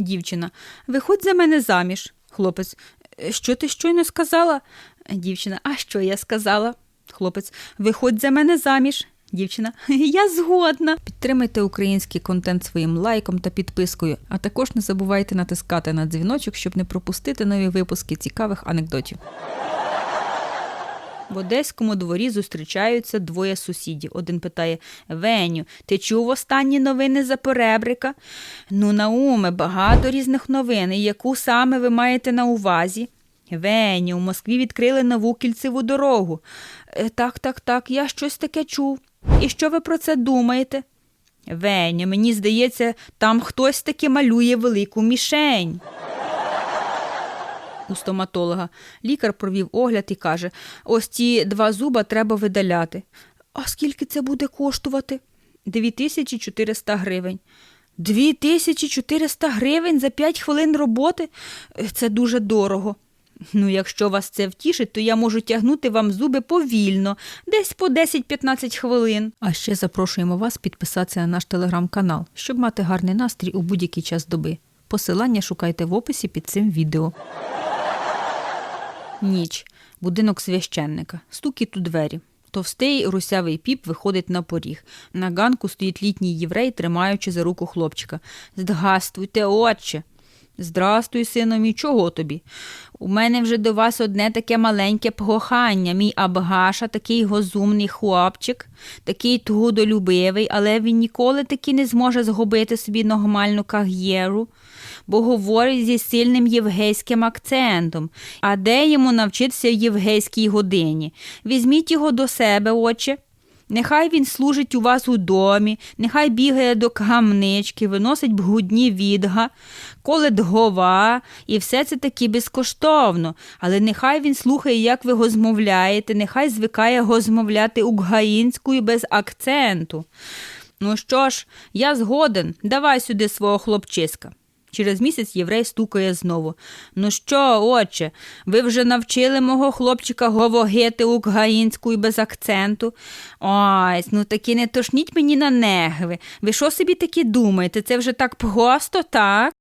Дівчина. Виходь за мене заміж. Хлопець. «Е, Що ти щойно сказала? Дівчина. А що я сказала? Хлопець. Виходь за мене заміж. Дівчина. Я згодна. Підтримайте український контент своїм лайком та підпискою, а також не забувайте натискати на дзвіночок, щоб не пропустити нові випуски цікавих анекдотів. В одеському дворі зустрічаються двоє сусідів. Один питає Веню, ти чув останні новини за перебрика? Ну, Науме, багато різних новин. І яку саме ви маєте на увазі? Веню, у Москві відкрили нову кільцеву дорогу. «Е, Так, так, так, я щось таке чув. І що ви про це думаєте? Веню, мені здається, там хтось таки малює велику мішень у стоматолога. Лікар провів огляд і каже: ось ці два зуба треба видаляти. А скільки це буде коштувати? 2400 гривень. 2400 гривень за 5 хвилин роботи? Це дуже дорого. Ну, якщо вас це втішить, то я можу тягнути вам зуби повільно, десь по 10-15 хвилин. А ще запрошуємо вас підписатися на наш телеграм-канал, щоб мати гарний настрій у будь-який час доби. Посилання шукайте в описі під цим відео. Ніч. Будинок священника. Стукіт у двері. Товстий русявий піп виходить на поріг. На ганку стоїть літній єврей, тримаючи за руку хлопчика. Здравствуйте, отче. Здрастуй, сину мій, чого тобі? У мене вже до вас одне таке маленьке погохання. Мій Абгаша, такий гозумний хлопчик, такий трудолюбивий, але він ніколи таки не зможе згубити собі нормальну кар'єру, бо говорить зі сильним євгейським акцентом. А де йому навчитися в євгейській годині? Візьміть його до себе, отче. Нехай він служить у вас у домі, нехай бігає до камнички, виносить бгудні відга, коле гова, і все це таки безкоштовно. Але нехай він слухає, як ви гозмовляєте, нехай звикає гозмовляти українською без акценту. Ну що ж, я згоден, давай сюди свого хлопчиська. Через місяць єврей стукає знову. Ну що, отче, ви вже навчили мого хлопчика говорити українською без акценту? Ой, ну таки не тошніть мені на негви. Ви що собі таки думаєте? Це вже так просто, так?